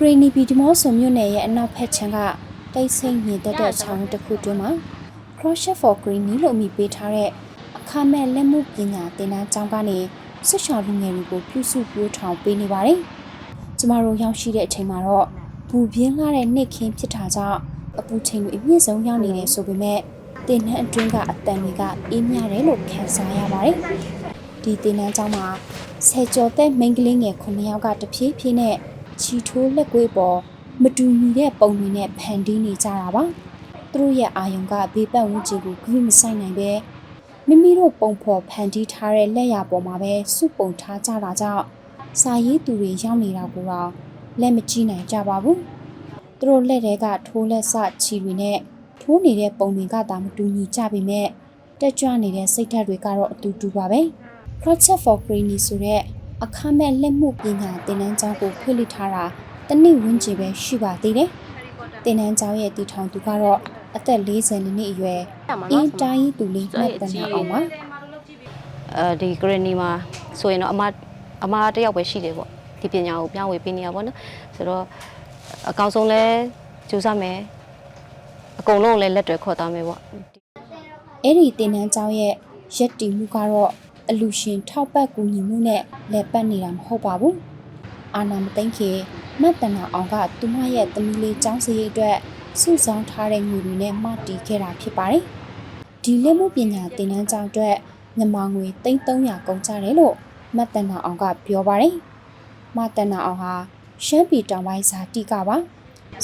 ဂရီနီပီဒီမော့ဆိုမြို့နယ်ရဲ့အနောက်ဘက်ခြမ်းကတိတ်ဆိတ်မြင့်တက်တဲ့ချောင်းတစ်ခုတွင်မှာ Crochet for Greeny လို့အမည်ပေးထားတဲ့အခမဲ့လက်မှုပညာသင်တန်းကျောင်းကနေဆွတ်ချော်လူငယ်တွေကိုပြုစုပြောင်းထောင်ပေးနေပါတယ်။ကျမတို့ရောက်ရှိတဲ့အချိန်မှာတော့ဘူပြင်းလာတဲ့နှစ်ခင်းဖြစ်တာကြောင့်အပူချိန်တွေအမြင့်ဆုံးရောက်နေတယ်ဆိုပေမဲ့တင်နှန်းအတွင်းကအတန်တွေကအေးမြတယ်လို့ခံစားရပါတယ်။ဒီတင်နှန်းကျောင်းမှာဆယ်ကျော်သက်မိန်းကလေးငယ်9ယောက်ကတဖြည်းဖြည်းနဲ့ ချီထိုးလက်ကွေးပေါ်မတူညီတဲ့ပုံတွေနဲ့ဖန်တီးနေကြတာပါ။သူတို့ရဲ့အာယုံကဘေးပတ်ဝန်းကျင်ကိုဂရုမစိုက်နိုင်ပဲမိမိတို့ပုံဖော်ဖန်တီးထားတဲ့လက်ရာပေါ်မှာပဲစုပုံထားကြတာကြောင့်စာရေးသူတွေရောက်နေတာကိုတော့လက်မကြည့်နိုင်ကြပါဘူး။သူတို့လက်ထဲကထိုးလက်စချီတွေနဲ့ထိုးနေတဲ့ပုံတွေကသာမတူညီကြပေမဲ့တက်ကြွနေတဲ့စိတ်ဓာတ်တွေကတော့အတူတူပါပဲ။ Project for Greeny ဆိုတဲ့ အခမဲ့လက်မှုပညာသင်တန်းကျောင်းကိုဖွင့်လှစ်ထားတာတစ်နှစ်ဝန်းကျင်ပဲရှိပါသေးတယ်။သင်တန်းကျောင်းရဲ့တည်ထောင်သူကတော့အသက်40နှစ်အရွယ်အင်းတိုင်းသူလေးမှတ်တမ်းအောင်ပါအဲဒီဂရနီမှာဆိုရင်တော့အမအမတစ်ယောက်ပဲရှိတယ်ပေါ့ဒီပညာကိုပြောင်းဝေပေးနေရပါတော့ဆိုတော့အကောင်းဆုံးလဲကြိုးစားမယ်အကုန်လုံးလည်းလက်တွေခေါ်သားမယ်ပေါ့။အဲ့ဒီသင်တန်းကျောင်းရဲ့ရက်တည်မှုကတော့ အလူရှင်ထောက်ပံ့ကူညီမှုနဲ့လက်ပတ်နေတာမဟုတ်ပါဘူး။အာနာမသိမ့်ခေမှတ်တမ်းအောင်ကသူမရဲ့သမီးလေးကျောင်းစရိတ်အတွက်စုဆောင်းထားတဲ့ငွေတွေနဲ့မတည်ခဲ့တာဖြစ်ပါတယ်။ဒီလက်မှုပညာသင်တန်းကျောင်းအတွက်မြန်မာငွေ3300ကုန်ကြတယ်လို့မှတ်တမ်းအောင်ကပြောပါတယ်။မှတ်တမ်းအောင်ဟာရှမ်းပြည်တောင်ပိုင်းဇာတိကပါ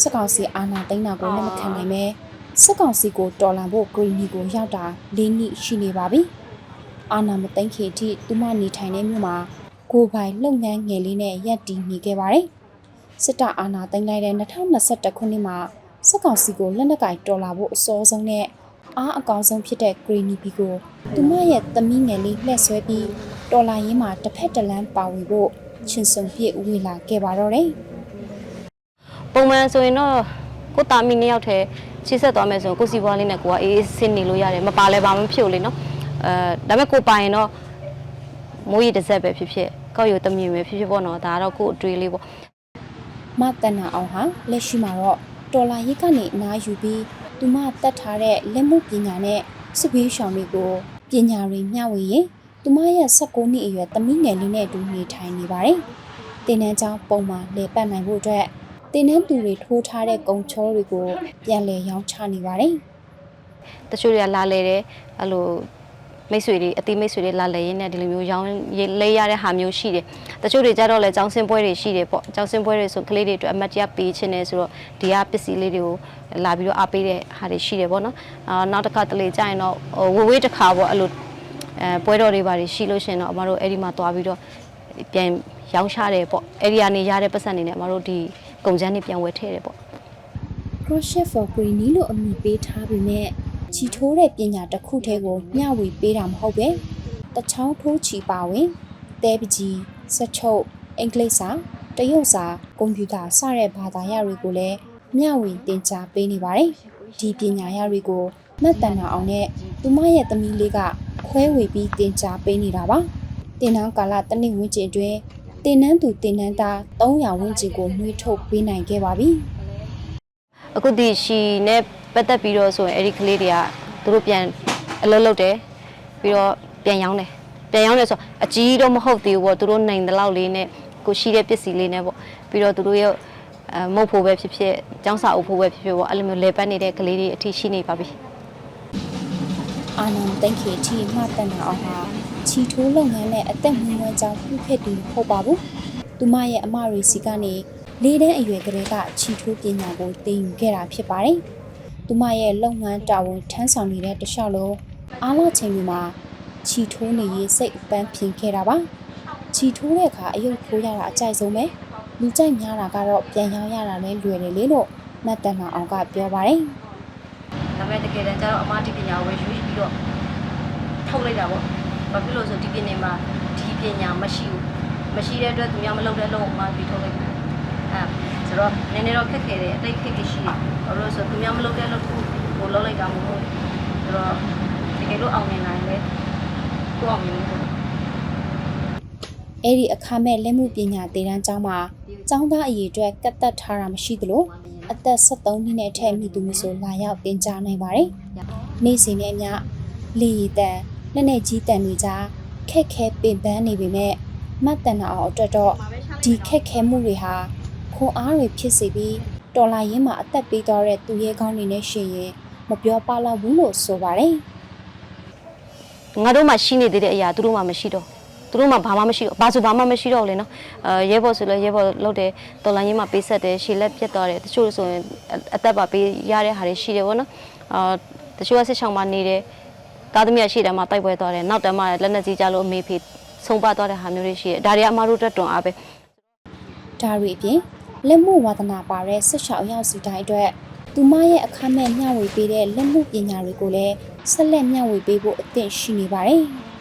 စက်ကောင်စီအာနာသိန်းတာကိုလက်မခံနိုင်ပဲစက်ကောင်စီကိုတော်လန်ဖို့ဂရီနီကိုရောက်တာ၄နှစ်ရှိနေပါပြီ။ အာနာမသိန်းခေတိသူမနေထိုင်တဲ့မြို့မှာကိုယ်ပိုင်လုပ်ငန်းငယ်လေးနဲ့ရပ်တည်နေခဲ့ပါတယ်။စစ်တပ်အာဏာသိမ်းလိုက်တဲ့2021ခုနှစ်မှာစက်ကောင်စီကိုလက်နက်ကင်တော်လာဖို့အစောဆုံးနဲ့အားအကောင်းဆုံးဖြစ်တဲ့ Greeny Bee ကိုသူမရဲ့သမီးငယ်လေးလှည့်ဆွဲပြီးတော်လာရင်းမှာတစ်ဖက်တစ်လမ်းပါဝင်ဖို့ချင်းစုံပြည့်ဝေလာခဲ့ပါတော့တယ်ပုံမှန်ဆိုရင်တော့ကိုတာမီနှစ်ယောက်တည်းချစ်ဆက်သွားမယ်ဆိုရင်ကိုစီပွားလေးနဲ့ကိုကအေးအေးဆင်းနေလို့ရတယ်မပါလဲပါမဖြစ်ဘူးလေနော် အဲဒါပေမဲ့ကိုပိုင်တော့မိုးရီတစ်စက်ပဲဖြစ်ဖြစ်ကောက်ရုံတမင်ပဲဖြစ်ဖြစ်ပေါ့နော်ဒါကတော့ကိုအတွေ့လေးပေါ့။မတန်နာအောင်ဟာလက်ရှိမှာတော့တော်လာရစ်ကနေအနားယူပြီးသူမတတ်ထားတဲ့လက်မှုပညာနဲ့စစ်ဘေးရှောင်တွေကိုပညာတွေမျှဝေရင်သူမရဲ့16နှစ်အရွယ်သမီးငယ်လေးနဲ့အတူနေထိုင်နေပါတယ်။တင်နန်းကျောင်းပုံမှန်လေပတ်နိုင်ဖို့အတွက်တင်နန်းသူတွေထိုးထားတဲ့ကုံချောတွေကိုပြန်လည်ရောင်းချနေပါတယ်။တချို့တွေကလာလဲတယ်အဲ့လို မိတ်ဆွေတွေအတိမိတ်ဆွေတွေလာလဲရင်းနဲ့ဒီလိုမျိုးရောင်းလဲရတဲ့ဟာမျိုးရှိတယ်တချို့တွေကြတော့လဲចောင်းစင်းပွဲတွေရှိတယ်ပေါ့ចောင်းစင်းပွဲတွေဆိုကလေးတွေအတွက်အမတ်တရပေးခြင်းနေဆိုတော့ဒီကပစ္စည်းလေးတွေကိုလာပြီးတော့အားပေးတဲ့ဟာတွေရှိတယ်ပေါ့နော်အာနောက်တစ်ခါတလေကြာရင်တော့ဟိုဝေးဝေးတစ်ခါပေါ့အဲ့လိုအဲပွဲတော်တွေပါတွေရှိလို့ရှရင်တော့အမတို့အဲ့ဒီမှာသွားပြီးတော့ပြန်ရောင်းချတယ်ပေါ့အဲ့ဒီကနေရတဲ့ပတ်စံတွေနဲ့အမတို့ဒီကုန်ကျန်းတွေပြန်ဝယ်ထည့်တယ်ပေါ့ Crochet for Greeny လို့အမည်ပေးထားပေမဲ့ ချီထိုးတဲ့ပညာတစ်ခုတည်းကိုမျှဝေပေးတာမဟုတ်ပဲတချောင်းထိုးချီပါဝင်တဲပကြီးစက်ချုပ်အင်္ဂလိပ်စာတရုတ်စာကွန်ပျူတာစတဲ့ဘာသာရပ်တွေကိုလည်းမျှဝေသင်ကြားပေးနေပါတယ်ဒီပညာရပ်တွေကိုမှတ်တမ်းအောင်နဲ့သူမရဲ့သမီးလေးကခွဲဝေပြီးသင်ကြားပေးနေတာပါတင်နန်းကာလတစ်နှစ်ဝန်းကျင်အတွင်းတင်နန်းသူတင်နန်းသား300ဝန်းကျင်ကိုနှွေးထုတ်ပေးနိုင်ခဲ့ပါပြီအခုဒီရှီနဲ့ ပတ်သက်ပြီးတော့ဆိုရင်အဲ့ဒီကလေးတွေကသူတို့ပြန်အလုပ်လုပ်တယ်ပြီးတော့ပြန်ရောင်းတယ်ပြန်ရောင်းတယ်ဆိုအကြီးတော့မဟုတ်သေးဘူးပေါ့သူတို့နိုင်တဲ့လောက်လေးနဲ့ကိုရှိတဲ့ပစ္စည်းလေးနဲ့ပေါ့ပြီးတော့သူတို့ရဲ့အမုတ်ဖို့ပဲဖြစ်ဖြစ်ចောင်းစာအုပ်ဖို့ပဲဖြစ်ဖြစ်ပေါ့အဲ့လိုမျိုးလေပတ်နေတဲ့ကလေးတွေအထိရှိနေပါပြီအာနန်တိတ်ခေတီမှတ်တန်တာအောင်ဟာချီထိုးလုပ်ငန်းနဲ့အသက်မွေးဝမ်းကြောင်းပြုခဲ့သူမဟုတ်ပါဘူး။သူမရဲ့အမရီစီကနေလေးတန်းအရွယ်ကလေးကချီထိုးပညာကိုသင်ယူခဲ့တာဖြစ်ပါတယ်။ သူမရဲ့လုပ်ငန်းတာဝန်ထမ်းဆောင်နေတဲ့တခြားလုံးအားလချိန်တွေမှာချီထိုးနေရေးစိတ်အပန်းဖြင်ခဲ့တာပါ။ချီထိုးတဲ့အခါအယုတ်ထိုးရတာအကြိုက်ဆုံးပဲ။လူကြိုက်များတာကတော့ပြန်ရောင်းရတာလည်းလွယ်တယ်လေလို့မှတ်တန်အောင်ကပြောပါတယ်။ဒါပေမဲ့တကယ်တမ်းကျတော့အမဒီပညာကိုပဲယူပြီးတော့ထုတ်လိုက်တာပေါ့ဘာဖြစ်လို့ဆိုဒီပညာမှာဒီပညာမရှိဘူးမရှိတဲ့အတွက်သူများမလုပ်တဲ့လုံးအမပြီးထုတ်လိုက်တာအဲ ဆိုတော့နည်းနည်းတော့ခက်ခဲတယ်အတိတ်ခက်ခဲရှိတယ်ဘာလို့လဲဆိုသူများမလုပ်တဲ့လုံးကိုကိုလုပ်လိုက်တာမဟုတ်ဘူးဆိုတော့တကယ်လို့အောင်မြင်နိုင်လဲကိုအောင်မြင်လို့အဲ့ဒီအခမဲ့လက်မှုပညာသင်တန်းကျောင်းမှာကျောင်းသားအရေအတွက်ကတ်သက်ထားတာမရှိသလိုအသက်73နှစ်နဲ့အထက်မိသူမျိုးဆိုလာရောက်သင်ကြားနိုင်ပါတယ်။နေ့စဉ်နဲ့အမျှလေရီတန်လက်နဲ့ကြီးတန်တွေကြားခက်ခဲပင်ပန်းနေပေမဲ့မှတ်တန်အောင်အတွက်တော့ဒီခက်ခဲမှုတွေဟာ ခွန်အားတွေဖြစ်စေပြီးတော်လာရင်းမှာအသက်ပေးသွားတဲ့သူရဲကောင်းတွေနဲ့ရှင်ရင်မပြောပလောက်ဘူးလို့ဆိုပါတယ်ငါတို့မှရှိနေသေးတဲ့အရာသူတို့မှမရှိတော့သူတို့မှဘာမှမရှိတော့ဘာဆိုဘာမှမရှိတော့ဘူးလေနော်အဲရဲဘော်ဆိုလဲရဲဘော်လုပ်တယ်တော်လိုင်းရေးမှာပေးဆက်တယ်ရှည်လက်ပြတ်သွားတယ်တချို့ဆိုရင်အသက်ပါပေးရတဲ့ဟာတွေရှိတယ်ဗောနော်အာတချို့ကစစ်ချောင်းမှာနေတယ်သားသမီးရှိတယ်မှာတိုက်ပွဲသွားတယ်နောက်တန်းမှာလက်နက်ကြီးကြလို့အမေဖေဆုံးပါသွားတဲ့ဟာမျိုးတွေရှိတယ်ဒါတွေကအမတို့အတွက်တွန်းအားပဲဒါတွေအပြင် လက်မှုဝါသနာပါတဲ့ဆက်ရှောက်ရောက်စီတိုင်းအတွက်သူမရဲ့အခမဲ့မျှဝေပေးတဲ့လက်မှုပညာတွေကိုလည်းဆက်လက်မျှဝေပေးဖို့အသင့်ရှိနေပါတယ်။